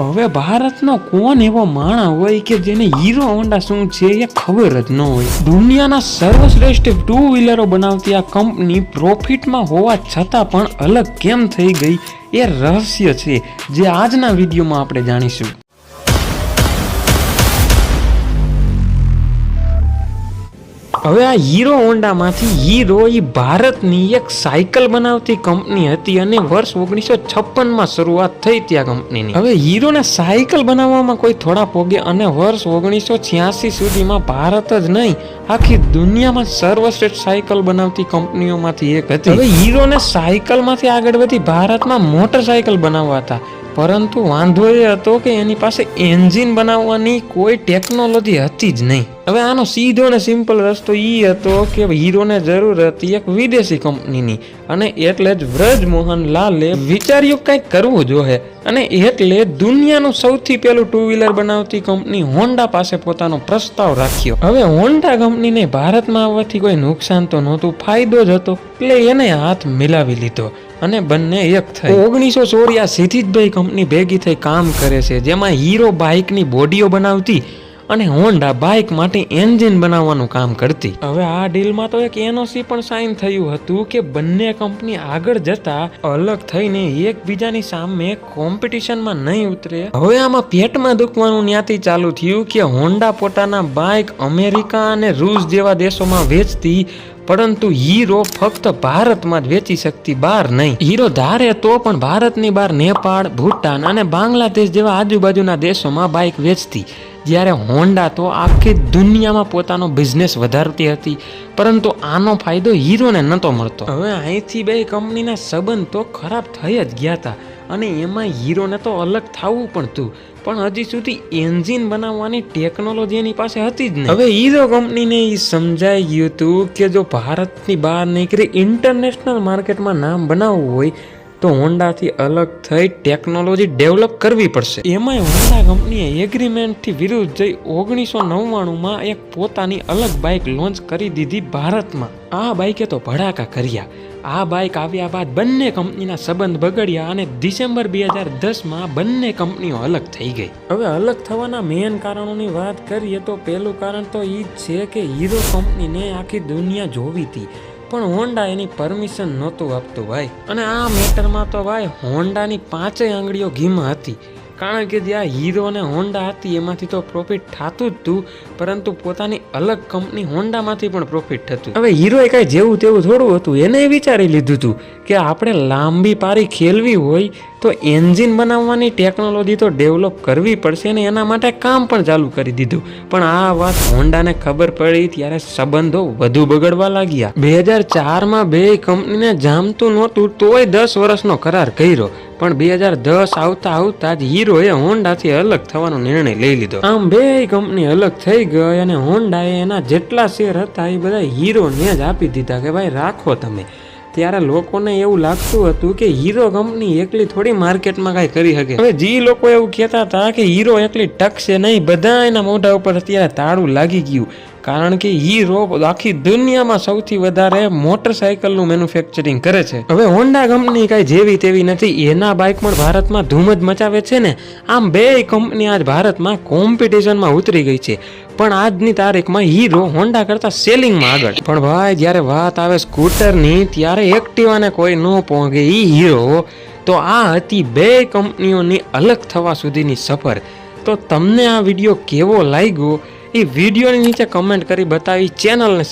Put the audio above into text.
હવે ભારતનો કોણ એવો માણા હોય કે જેને હીરો હોન્ડા શું છે એ ખબર જ ન હોય? દુનિયાના સર્વશ્રેષ્ઠ ટુ વ્હીલરો બનાવતી આ કંપની પ્રોફિટમાં હોવા છતાં પણ અલગ કેમ થઈ ગઈ એ રહસ્ય છે, જે આજના વિડીયોમાં આપણે જાણીશું. હવે આ હીરો હોન્ડામાંથી હીરો એ ભારતની એક સાયકલ બનાવતી કંપની હતી અને વર્ષ ઓગણીસો છપ્પનમાં શરૂઆત થઈ ત્યાં કંપનીની. હવે હીરોને સાયકલ બનાવવામાં કોઈ થોડા પોગે અને વર્ષ ઓગણીસો છ્યાસી સુધીમાં ભારત જ નહીં, આખી દુનિયામાં સર્વશ્રેષ્ઠ સાયકલ બનાવતી કંપનીઓમાંથી એક હતી. હવે હીરોને સાયકલમાંથી આગળ વધી ભારતમાં મોટરસાયકલ બનાવવા હતા. પરંતુ વાંધો એ હતો કે એની પાસે એન્જિન બનાવવાની કોઈ ટેકનોલોજી હતી જ નહીં. હવે આનો સીધો ને સિમ્પલ રસ્તો એ હતો કે હીરોને જરૂર હતી એક વિદેશી કંપનીની. અને એટલે જ વ્રજમોહન લાલે વિચાર્યું કંઈક કરવું જોઈએ. અને એટલે દુનિયાનું સૌથી પહેલું ટુ વ્હીલર બનાવતી કંપની હોન્ડા પાસે પોતાનો પ્રસ્તાવ રાખ્યો. હવે હોન્ડા કંપનીને ભારતમાં આવવાથી કોઈ નુકસાન તો નહોતું, ફાયદો જ હતો. એટલે એને હાથ મિલાવી લીધો. અને બંને એક થઈ. ઓગણીસો ચોર્યાસીથી જ ભાઈ કંપની ભેગી થઈ કામ કરે છે. જેમાં હીરો બાઇકની બોડીઓ બનાવતી અને હોન્ડા બાઇક માટે એન્જિન બનાવવાનું કામ કરતી. હવે આ ડીલમાં તો એક એનઓસી પણ સાઇન થયું હતું કે બંને કંપની આગળ જતા અલગ થઈને એકબીજાની સામે કોમ્પિટિશનમાં નહીં ઉતરે. હવે આમાં પેટમાં દુખવાનું ન્યાથી ચાલુ થયું કે હોન્ડા પોતાના બાઇક અમેરિકા અને રૂસ જેવા દેશોમાં વેચતી, પરંતુ હીરો ફક્ત ભારતમાં જ વેચી શકતી બહાર નહીં. હીરો ધારે તો પણ ભારતની બહાર નેપાળ, ભૂટાન અને બાંગ્લાદેશ જેવા આજુબાજુના દેશોમાં બાઇક વેચતી. જ્યારે હોન્ડા તો આખી દુનિયામાં પોતાનો બિઝનેસ વધારતી હતી પરંતુ આનો ફાયદો હીરોને નહોતો મળતો. હવે અહીંથી બે કંપનીના સંબંધ તો ખરાબ થઈ જ ગયા હતા અને એમાં હીરોને તો અલગ થવું પણ હતું પણ હજી સુધી એન્જિન બનાવવાની ટેકનોલોજી એની પાસે હતી જ નહીં. હવે હીરો કંપનીને એ સમજાઈ ગયું હતું કે જો ભારતની બહાર નીકળી ઇન્ટરનેશનલ માર્કેટમાં નામ બનાવવું હોય તો હોન્ડાથી અલગ થઈ ટેકનોલોજી ડેવલપ કરવી પડશે. એમાંય હોન્ડા કંપનીએ એગ્રીમેન્ટથી વિરુદ્ધ જઈ ઓગણીસો નવ્વાણુંમાં એક પોતાની અલગ બાઇક લોન્ચ કરી દીધી ભારતમાં. આ બાઇકે તો ભડાકા કર્યા. આ બાઇક આવ્યા બાદ બંને કંપનીના સંબંધ બગડ્યા અને ડિસેમ્બર બે હજાર દસમાં બંને કંપનીઓ અલગ થઈ ગઈ. હવે અલગ થવાના મેન કારણોની વાત કરીએ તો પહેલું કારણ તો એ જ છે કે હીરો કંપનીને આખી દુનિયા જોવી હતી પણ હોન્ડા એની પરમિશન નહોતું આપતું ભાઈ. અને આ મેટરમાં તો ભાઈ હોન્ડાની પાંચેય આંગળીઓ ઘીમાં હતી. કારણ કે જ્યાં હીરો અને હોન્ડા હતી, એમાંથી તો પ્રોફિટ થતું જ હતું પરંતુ પોતાની અલગ કંપની હોન્ડામાંથી પણ પ્રોફિટ થતું. હવે હીરોએ કાંઈ જેવું તેવું થોડું હતું, એને વિચારી લીધું હતું કે આપણે લાંબી પારી ખેલવી હોય તો એન્જિન બનાવવાની ટેકનોલોજી તો ડેવલપ કરવી પડશે ને એના માટે કામ પણ ચાલુ કરી દીધું. પણ આ વાત હોન્ડાને ખબર પડી ત્યારે સંબંધો વધુ બગડવા લાગ્યા. બે હજાર ચારમાં બે કંપનીને જામતું નહોતું તોય દસ વર્ષનો કરાર કર્યો. પણ બે હજાર દસ આવતા આવતા જ હીરોએ હોન્ડાથી અલગ થવાનો નિર્ણય લઈ લીધો. આમ બે કંપની અલગ થઈ ગઈ અને હોન્ડાએ એના જેટલા શેર હતા એ બધા હીરોને જ આપી દીધા કે ભાઈ રાખો તમે. ત્યારે લોકોને એવું લાગતું હતું કે હીરો કંપની એકલી થોડી માર્કેટમાં કાંઈ કરી શકે. હવે જે લોકો એવું કહેતા હતા કે હીરો એકલી ટકશે નહીં, બધા એના મોઢા ઉપર અત્યારે તાળું લાગી ગયું. કારણ કે હીરો આખી દુનિયામાં સૌથી વધારે મોટરસાયકલનું મેન્યુફેક્ચરિંગ કરે છે. હવે હોન્ડા કંપની કાંઈ જેવી તેવી નથી. એના બાઇક પણ ભારતમાં ધૂમ જ મચાવે છે ને. આમ બે કંપની આજ ભારતમાં કોમ્પિટિશનમાં ઉતરી ગઈ છે. પણ આજની તારીખમાં હીરો હોન્ડા કરતા સેલિંગમાં આગળ. પણ ભાઈ, જ્યારે વાત આવે સ્કૂટરની, ત્યારે એક્ટિવાને કોઈ ન પહોંચે એ હીરો તો આ હતી બે કંપનીઓની અલગ થવા સુધીની સફર. તો તમને આ વીડિયો કેવો લાગ્યો? એ વિડીયોની નીચે કમેન્ટ કરી બતાવી ચેનલને